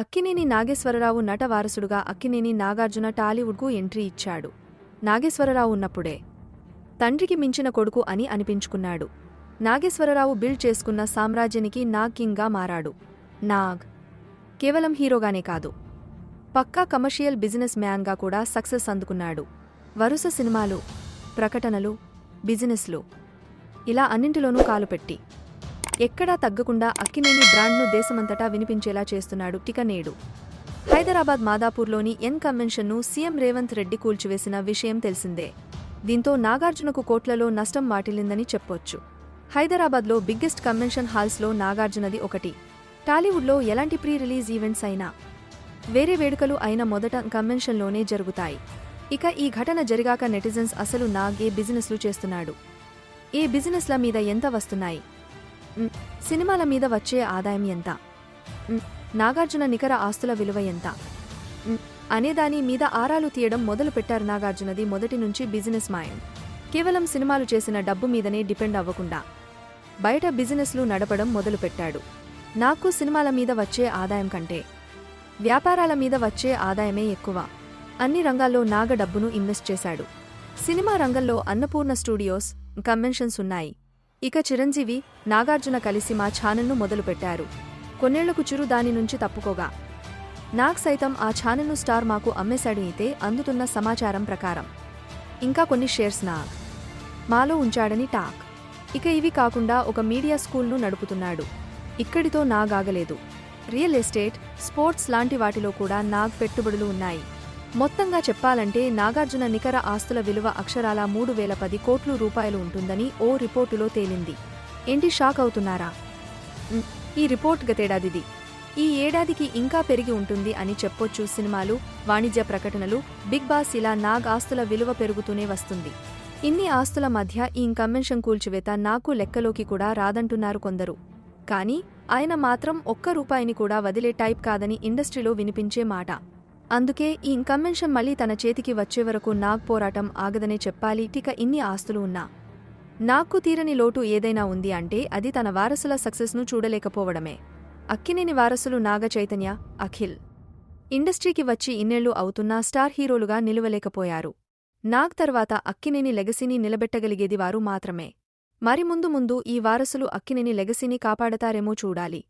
అక్కినేని నాగేశ్వరరావు నట వారసుడుగా అక్కినేని నాగార్జున టాలీవుడ్కు ఎంట్రీ ఇచ్చాడు. నాగేశ్వరరావు ఉన్నప్పుడే. తండ్రికి మించిన కొడుకు అని అనిపించుకున్నాడు. నాగేశ్వరరావు బిల్డ్ చేసుకున్న సామ్రాజ్యానికి నాగ్ కింగ్గా మారాడు. నాగ్. కేవలం హీరోగానే కాదు. పక్కా కమర్షియల్ బిజినెస్ మ్యాన్గా కూడా సక్సెస్ అందుకున్నాడు. వరుస సినిమాలు ప్రకటనలు బిజినెస్లు ఇలా అన్నింటిలోనూ కాలుపెట్టి. ఎక్కడా తగ్గకుండా అక్కినేని బ్రాండ్ను దేశమంతటా వినిపించేలా చేస్తున్నాడు టిక నేడు హైదరాబాద్ మాదాపూర్లోని ఎన్ కన్వెన్షన్ను సీఎం రేవంత్ రెడ్డి కూల్చివేసిన విషయం తెలిసిందే. దీంతో నాగార్జునకు కోట్లలో నష్టం వాటిల్లిందని చెప్పొచ్చు. హైదరాబాద్లో బిగ్గెస్ట్ కన్వెన్షన్ హాల్స్లో నాగార్జునది ఒకటి. టాలీవుడ్లో ఎలాంటి ప్రీ రిలీజ్ ఈవెంట్స్ అయినా. వేరే వేడుకలు అయిన మొదట కన్వెన్షన్లోనే జరుగుతాయి. ఇక ఈ ఘటన జరిగాక నెటిజన్స్ అసలు నాగ్ ఏ బిజినెస్లు చేస్తున్నాడు. ఏ బిజినెస్ల మీద ఎంత వస్తున్నాయి? సినిమాల మీద వచ్చే ఆదాయం ఎంత? నాగార్జున నికర ఆస్తుల విలువ ఎంత? అనేదాని మీద ఆరాలు తీయడం మొదలు పెట్టారు నాగార్జునది మొదటి నుంచి బిజినెస్ మైండ్ కేవలం సినిమాలు చేసిన డబ్బు మీదనే డిపెండ్ అవ్వకుండా బయట బిజినెస్లు నడపడం మొదలుపెట్టాడు. నాకు సినిమాల మీద వచ్చే ఆదాయం కంటే వ్యాపారాల మీద వచ్చే ఆదాయమే ఎక్కువ. అన్ని రంగాల్లో నాగ డబ్బును ఇన్వెస్ట్ చేశాడు. సినిమా రంగంలో అన్నపూర్ణ స్టూడియోస్ కన్వెన్షన్స్ ఉన్నాయి. ఇక చిరంజీవి నాగార్జున కలిసి మా ఛానల్ను మొదలుపెట్టారు. కొన్నేళ్ళకు చిరు దాని నుంచి తప్పుకోగా. నాగ్ సైతం ఆ ఛానల్ను స్టార్ మాకు అమ్మేశాడు అయితే అందుతున్న సమాచారం ప్రకారం. ఇంకా కొన్ని షేర్స్ నాగ్ మాలో ఉంచాడని టాక్. ఇక ఇవి కాకుండా ఒక మీడియా స్కూల్ను నడుపుతున్నాడు. ఇక్కడితో నాగ్ ఆగలేదు. రియల్ ఎస్టేట్ స్పోర్ట్స్ లాంటి వాటిలో కూడా నాగ్ పెట్టుబడులు ఉన్నాయి. మొత్తంగా చెప్పాలంటే నాగార్జున నికర ఆస్తుల విలువ అక్షరాల మూడు వేల పది కోట్లు రూపాయలు ఉంటుందని ఓ రిపోర్టులో తేలింది. ఏంటి షాక్ అవుతున్నారా? ఈ రిపోర్ట్ గతేడాదిది. ఈ ఏడాదికి ఇంకా పెరిగి ఉంటుంది అని చెప్పొచ్చు సినిమాలు వాణిజ్య ప్రకటనలు బిగ్ బాస్ ఇలా నాగ్ ఆస్తుల విలువ పెరుగుతూనే వస్తుంది. ఇన్ని ఆస్తుల మధ్య ఈ కన్వెన్షన్ కూల్చివేత నాకు లెక్కలోకి కూడా రాదంటున్నారు కొందరు. కానీ ఆయన మాత్రం ఒక్క రూపాయిని కూడా వదిలే టైప్ కాదని ఇండస్ట్రీలో వినిపించే మాట. అందుకే ఈ కన్వెన్షన్ మళ్ళీ తన చేతికి వచ్చే వరకు నాగ్ పోరాటం ఆగదనే చెప్పాలి టిక ఇన్ని ఆస్తులు ఉన్నా. నాగ్కు తీరని లోటు ఏదైనా ఉంది అంటే అది తన వారసుల సక్సెస్ను చూడలేకపోవడమే. అక్కినేని వారసులు నాగ చైతన్య అఖిల్. ఇండస్ట్రీకి వచ్చి ఇన్నేళ్ళు అవుతున్నా స్టార్ హీరోలుగా నిలువలేకపోయారు. నాగ్ తర్వాత అక్కినేని లెగసీని నిలబెట్టగలిగేది వారు మాత్రమే. మరి ముందు ముందు ఈ వారసులు అక్కినేని లెగసీని కాపాడతారేమో చూడాలి.